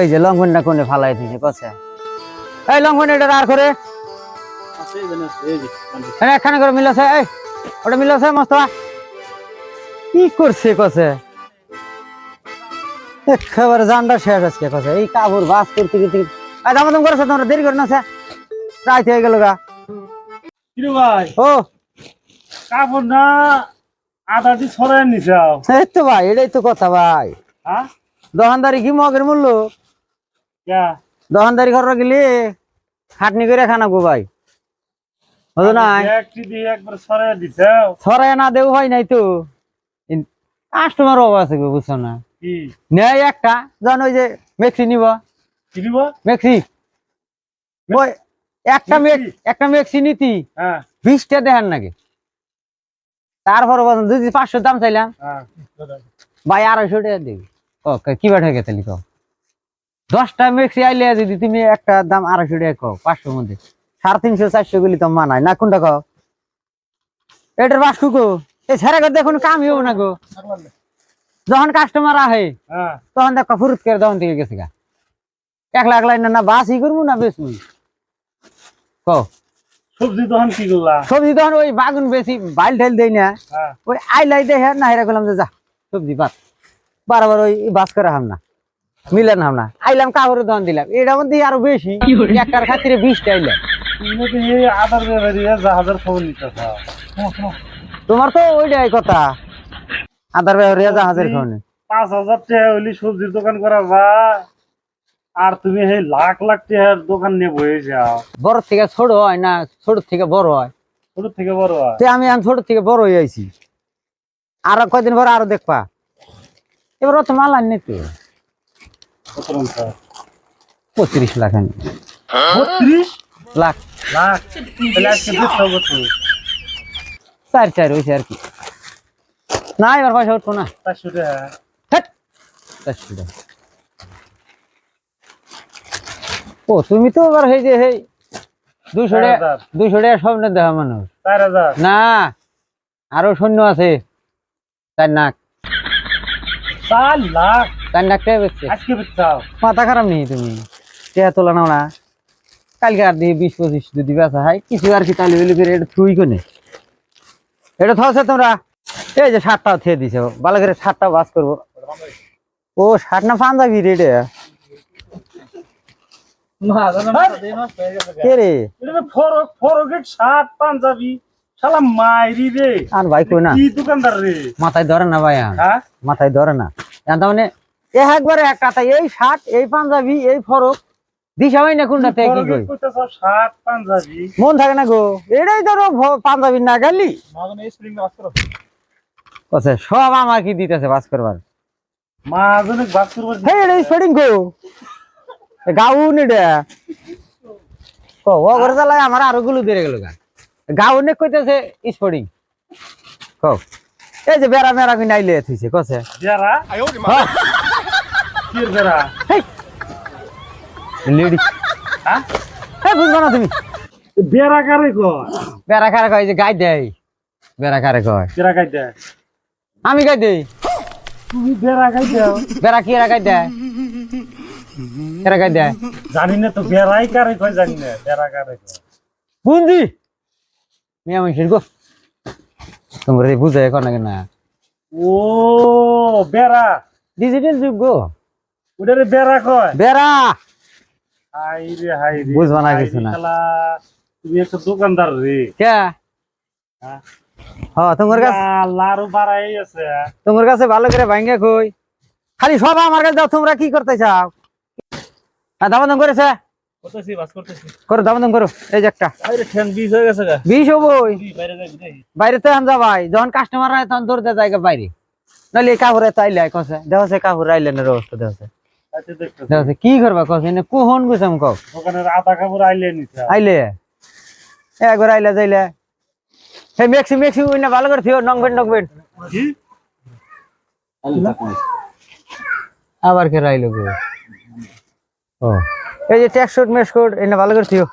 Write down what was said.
এই যে লঙ্ঘনটা কোনে ফালাই দিছে কছে? এই লঙ্ঘন এটা আর করে। এখানে একখানে করে মিলাছে এই ওটা মিলাছে মস্তফা কি করছে কছে? একেবারে জানটা শেষ আজকে কছে? এই কাপড় বাস করতে করতে এই দাম দাম করেছে তোমরা দেরি করে না রাইতে হয়ে গেল গা। ভাই? ও। কাপড় না আধা দি ছড়াই নিছাও। এই তো ভাই এটাই তো কথা ভাই। হ্যাঁ? দোকানদারি কি মগের মূল্য? দোকানদারি ঘর গেলে খাটনি করে খানা গো ভাই। বুঝো না ছড়াই না দেও হয় নাই তো। কাস্টমার অভাব আছে গো বুঝছ না? নেই একটা জান ওই যে মেক্সি নিব। মেক্সি ওই একটা একটা মেক্সি নিতি। হ্যাঁ। বিশটা দেখান নাকি? তারপর যদি পাঁচশো দাম চাইলাম হ্যাঁ। ভাই আড়াইশো টাকা দিবি। ও কা- কি বাটা গেছে লিখো? দশটা মেক্সি আইলে যদি তুমি একটা দাম আড়াইশো টাকা কও পাঁচশোর মধ্যে। সাড়ে তিনশো চারশো গুলি তো মানায়। না কোনটা কও? এটার বাসকু গো এই ছেড়ে গো দেখুন কামই হব না গো। যখন কাস্টমার আহে হ্যাঁ। তখন দেখ ফুরুত করে তখন থেকে গেছে গা। একলা একলাই না না বাস ই করব না বেশ কও? সবজি তখন কি করলা? সবজি তখন ওই বাগুন বেশি বাইল ঢেল দেই না। হ্যাঁ। ওই আইলাই দেখে না হেরা করলাম যে যা সবজি বাদ। বারবার ওই বাস করে হাম না। মিলেন হাম না। আইলাম কাপড়ে দন দিলাম। এটার মধ্যে আরও বেশি। একটার খাতিরে বিশটা আইলাম তোমার তো ওইটাই কথা। আধার ব্যবহার জাহাজের খাওয়ানি পাঁচ হাজার টাকা হইলে সবজির দোকান করা যায় আর তুমি এই লাখ লাখ টাকার দোকান নিয়ে বয়ে যাও বড় থেকে ছোট হয় না ছোট থেকে বড় হয়। ছোট থেকে বড় হয়। তে আমি ছোট থেকে বড় হয়ে আইছি। আর কয়দিন পর আরও দেখবা। এবার অত মাল আনি তো কত পঁচিশ লাখ আনি। বত্রিশ লাখ। চার চার হয়েছে আর কি। না এবার পয়সা উঠবো না। চারশো টাকা। চারশো টাকা। ও তুমি তো এবার এই যে দুইশো চার টাকা। দুইশো টাকা স্বপ্নে দেখা মানুষ। না আরও সৈন্য আছে। চার নাক। চার লাখ। চার টাকা বেচছে। আজকে বেচাও। মাথা খারাপ নেই তুমি। টেয়া তোলা নাও না। কালকে আর দিয়ে বিশ পঁচিশ যদি বেচা হয় কিছু আর কি তালি বিলি করে এটা তুই কোনে? এটা থাকছে তোমরা। এই যে শার্টটাও থিয়ে দিছে ভালো করে শার্টটা বাস করব। ও শার্ট না পাঞ্জাবি রেডে কে রে? ফরক ফরকের শার্ট পাঞ্জাবি। শালা মাইরি রে। আর ভাই কই না? কি দোকানদার রে? মাথায় ধরে না ভাই হ্যাঁ? মাথায় ধরে না। তার মানে একবারে এক কথা এই শার্ট এই পাঞ্জাবি এই ফরক দিশা হয় না কোনটা থেকে কই? শার্ট পাঞ্জাবি। মন থাকে না গো এটাই ধরো পাঞ্জাবি না গেলি। কছে সব আমার কি দিতেছে বাস করবার। মাঝনে বাস করব হে এটা স্পেডিং গো গাউন এটা। কো ও করে চালাই আমার আরও গুলো বেড়ে গেল গা। গাউনে কইতেছে স্পোর্টিং কো এই যে বেড়া মেরা কিনে আইলে থইছে কছে বেড়া? হ্যাঁ, কি বেড়া? লেডি। হ্যাঁ? এই বুঝবা না তুমি। বেড়া কারে কয়? বেড়া কারে কয় যে গাই দেয়। বেড়া কারে কয়। বেড়া খাইতে আমি গাই দেই। তুমি বেড়া খাইতে বেড়া কি গাই দেয়? এরা গাই দেয়। জানি না তো বেড়াই কারে কয় জানি না। বেড়া কারে কয়। বুঝলি মিয়া মানুষের গো তোমরা বুঝাই কর না কেন? ও বেড়া। ডিজিটাল যুগ গো। ওটারে বেড়া কয়? বেড়া! হাই রে হাই রে। বুঝবা না কিছু না। তুমি একটা দোকানদার রে। কে? হ্যাঁ? তোমার কাছে লারু বাড়াই আছে। তোমার কাছে ভালো করে ভাঙ্গা কই। খালি সব আমার কাছে দাও তোমরা কি করতে চাও? হ্যাঁ দাম দাম করেছে। করো দাম দাম করো এই যে একটা। বিষ হয়ে গেছে গা। বিশ হবই বাইরে যাই দেখি বাইরে তো আন যাবাই যখন কাস্টমার হয় তখন দৌড়তে জায়গা বাইরে। নাহলে এই কাপড়ে তো আইলে কসে। দেখছে কাপড় আইলে না অবস্থা দেখছে কি করবা কসে? এনে কোহন গুছাম কও? দোকানের কাপড় আইলে আইলে? একবার আইলে যাইলে। হে মেক্সি মেক্সি ওই ভালো করে থিও নংবেন নংবেন। আবার কে রাইলো গো? ও। এই যে ট্যাক্স মেসকোড এটা ভালো করে থিও